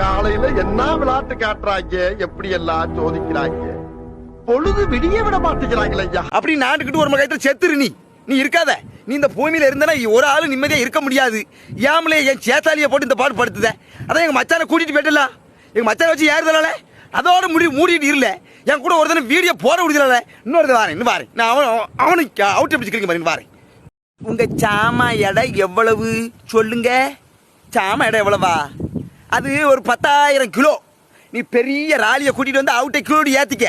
காலையில என்ன விளையாட்டு காட்டுறாங்க? எப்படி எல்லாம் சோதிக்கிறாங்க? பொழுது விடிய விட மாட்டேங்கிறாங்களே ஐயா. அப்படி நாட்டுக்கிட்டு ஒரு மகத்தை செத்துரு நீ. நீ இருக்காத. நீ இந்த பூமியில இருந்தனா ஒரு ஆளு நிம்மதியா இருக்க முடியாது. ஏமலே என் சேத்தாலிய போட்டு இந்த பாடு படுத்துத. அதான் எங்க மச்சானை கூட்டிட்டு போயிட்டல. எங்க மச்சானை வச்சு ஏறுதலால. அதோட முடி மூடிட்டு இருல. என் கூட ஒரு தினம் வீடியோ போட முடியல இன்னொரு வாரேன் இன்னும் வாரேன். நான் அவன் அவனுக்கு அவுட் பிடிச்சிக்கிறீங்க பாருங்க வாரேன். உங்க சாமா எடை எவ்வளவு? சொல்லுங்க. சாமா எடை எவ்வளவா? அது ஒரு பத்தாயிரம் கிலோ. நீ பெரிய ராலியை கூட்டிட்டு வந்து அவுட்டை கிலோடு ஏத்திக்க.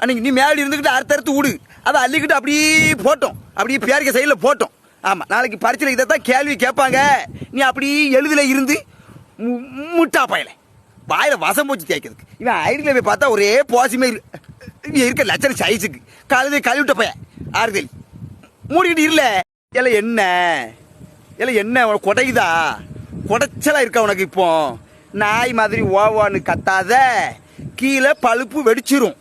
அன்னைக்கு நீ மேலே இருந்துக்கிட்டு அடுத்தடுத்து அறுத்து விடு. அதை அள்ளிக்கிட்டு அப்படியே போட்டோம். அப்படியே பேரிக்க சைடில் போட்டோம். ஆமாம் நாளைக்கு பரீட்சையில் இதை தான் கேள்வி கேட்பாங்க. நீ அப்படியே எழுதுல இருந்து முட்டா பயல. வாயில் வசம் போச்சு தேய்க்கிறதுக்கு. இவன் ஐடியில் போய் பார்த்தா ஒரே போசிமே இருக்க லட்சம் சைஸுக்கு. காலையில கழுவிட்ட பையன். ஆறுதல் மூடிக்கிட்டு இல்லை இல்ல என்ன? எல்லாம் என்ன? உனக்கு கொடையுதா கொடைச்சலா இருக்கா உனக்கு இப்போ? நாய் மாதிரி ஓவான்னு கத்தாத கீழே பழுப்பு வெடிச்சிரும்.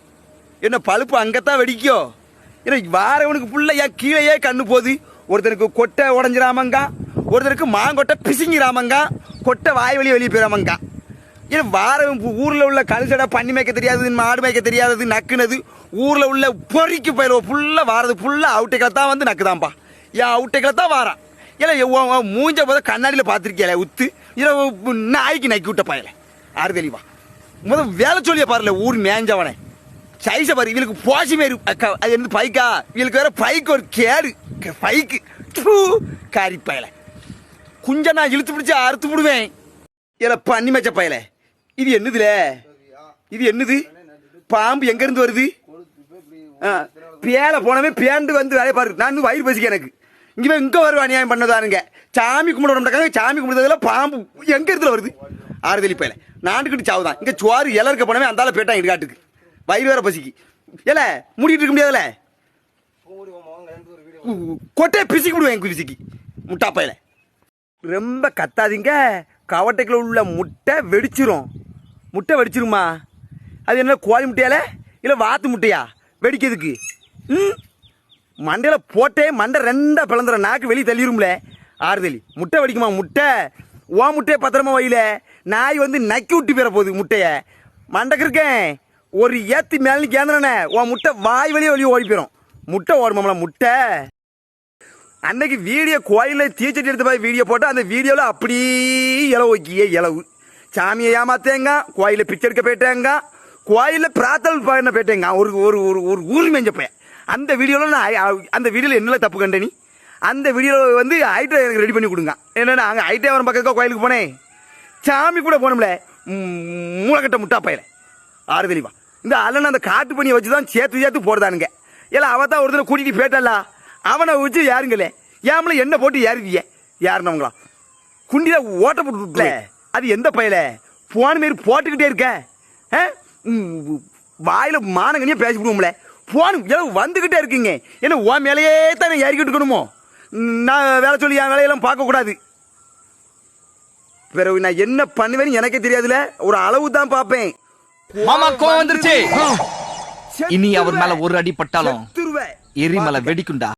என்ன பழுப்பு அங்கத்தான் வெடிக்கோ? ஏன்னா வாரவனுக்கு புள்ள ஏன் கீழேயே கண்ணு போகுது? ஒருத்தருக்கு கொட்டை உடஞ்சிராமங்க ஒருத்தருக்கு மாங்கொட்டை பிசிங்கிறாமங்க கொட்டை வாய் வழி வெளியே போயிடாமங்க ஏன்னா வாரம் ஊரில் உள்ள கழுசடை பண்ணி மேய்க்க தெரியாதது மாடு மேய்க்க தெரியாதது நக்குனது ஊரில் உள்ள பொறிக்கு போயிடுவோம் ஃபுல்லாக வாரது ஃபுல்லாக அவுட்டைகளை தான் வந்து நக்குதான்ப்பா என் அவுட்டைகளை தான் வாரான். ஏன்னா மூஞ்ச போத கண்ணாடியில் பார்த்துருக்கியால உத்து. இரவு நாய்க்கு நக்கி விட்ட பயல. ஆறு தெளிவா முதல் வேலை சொல்லிய பாருல ஊர் மேஞ்சவனே. சைஸ பாரு இவளுக்கு போசி மாரி அக்கா அது என்னது பைக்கா? இவளுக்கு வேற பைக்கு ஒரு கேடு. பைக்கு. தூ, காரி பயல. குஞ்ச நான் இழுத்து பிடிச்சா அறுத்து விடுவேன். இல்ல பண்ணி மச்ச பயல. இது என்னதுல? இது என்னது? பாம்பு எங்க இருந்து வருது? ஆ, பேல போனவே பேண்டு வந்து வேலையை பாரு. நான் வயிறு பசிக்க எனக்கு. இங்க போய் இங்க வருவா அநியாயம் பண்ணதானுங்க. சாமி கும்பிட மாட்டாங்க சாமி கும்பிடுறதுல பாம்பு எங்க இடத்துல வருது? ஆறுதலி பயல நாண்டுக்கிட்டு சாவுதான் இங்க சோறு இல இருக்க போனவே அந்தால போயிட்டான் இடுகாட்டுக்கு. வயிறு வேற பசிக்கு. ஏல மூடிட்டு இருக்க முடியாதுல? கொட்டையை பிசிக்கு விடுவேன் குதிசிக்கு முட்டா பயல ரொம்ப கத்தாதீங்க. கவட்டைக்குள்ள உள்ள முட்டை வெடிச்சிரும். முட்டை வெடிச்சிருமா? அது என்ன கோழி முட்டையால இல்லை வாத்து முட்டையா? வெடிக்கிறதுக்கு. ம்? மண்டையில் போட்டே மண்டை ரெண்டாக பிளந்துற நாக்கு வெளியே தள்ளிரும்ல. ஆறுதலி. முட்டை வடிக்குமா முட்டை. ஓ முட்டையை பத்திரமா வையில. நாய் வந்து நக்கி விட்டு போயிட போகுது முட்டையை. மண்டைக்கு இருக்கேன். ஒரு ஏத்தி மேலே கேந்திரனே உன் முட்டை வாய் வழியே வெளியே ஓடி போயிடும் முட்டை ஓடுமாம்ல முட்டை. அன்னைக்கு வீடியோ கோயிலில் தீச்சட்டி எடுத்த மாதிரி வீடியோ போட்டு அந்த வீடியோவில் அப்படியே இலவு வைக்கிய இலவு. சாமியை ஏமாத்தேங்க கோயிலில் பிச்சை எடுக்க போயிட்டேங்க. கோயிலில் பிரார்த்தனை பண்ண போயிட்டேங்க. ஒரு ஒரு ஒரு ஒரு ஊர் மேஞ்ச அந்த வீடியோவில் நான் அந்த வீடியோவில் என்னல தப்பு கண்ட நீ? அந்த வீடியோவில் வந்து ஐட்டை எனக்கு ரெடி பண்ணி கொடுங்க. என்னன்னா அங்கே ஐட்டே வரும் பக்கத்துக்கு கோயிலுக்கு போனேன் சாமி கூட போனோம்ல மூளைக்கட்ட முட்டா பையல. ஆறு தெளிவா. இந்த அல்லன் அந்த காட்டு பண்ணியை வச்சு தான் சேர்த்து சேர்த்து போடுதானுங்க. ஏல அவ தான் ஒருத்தனை கூட்டிட்டு போயிட்டல அவனை வச்சு யாருங்களே ஏமல என்ன போட்டு யாருக்கீங்க யாருனவங்களா குண்டில ஓட்ட போட்டு அது எந்த பயல? போன மாரி போட்டுக்கிட்டே இருக்க. வாயில மானங்கனியா பேசி விடுவோம்ல போன் எல்லாம் வந்துகிட்டே இருக்கீங்க. என்ன உன் மேலேயே தானே இருக்கணுமோ? நான் வேலை சொல்லி என் வேலையெல்லாம் பார்க்க கூடாது பிறகு நான் என்ன பண்ணுவேன்னு எனக்கே தெரியாதுல. ஒரு அளவு தான் பார்ப்பேன். மாமா கோவம் வந்துருச்சு. இனி அவர் மேல ஒரு அடி பட்டாலும். எரிமலை வெடிக்குண்டா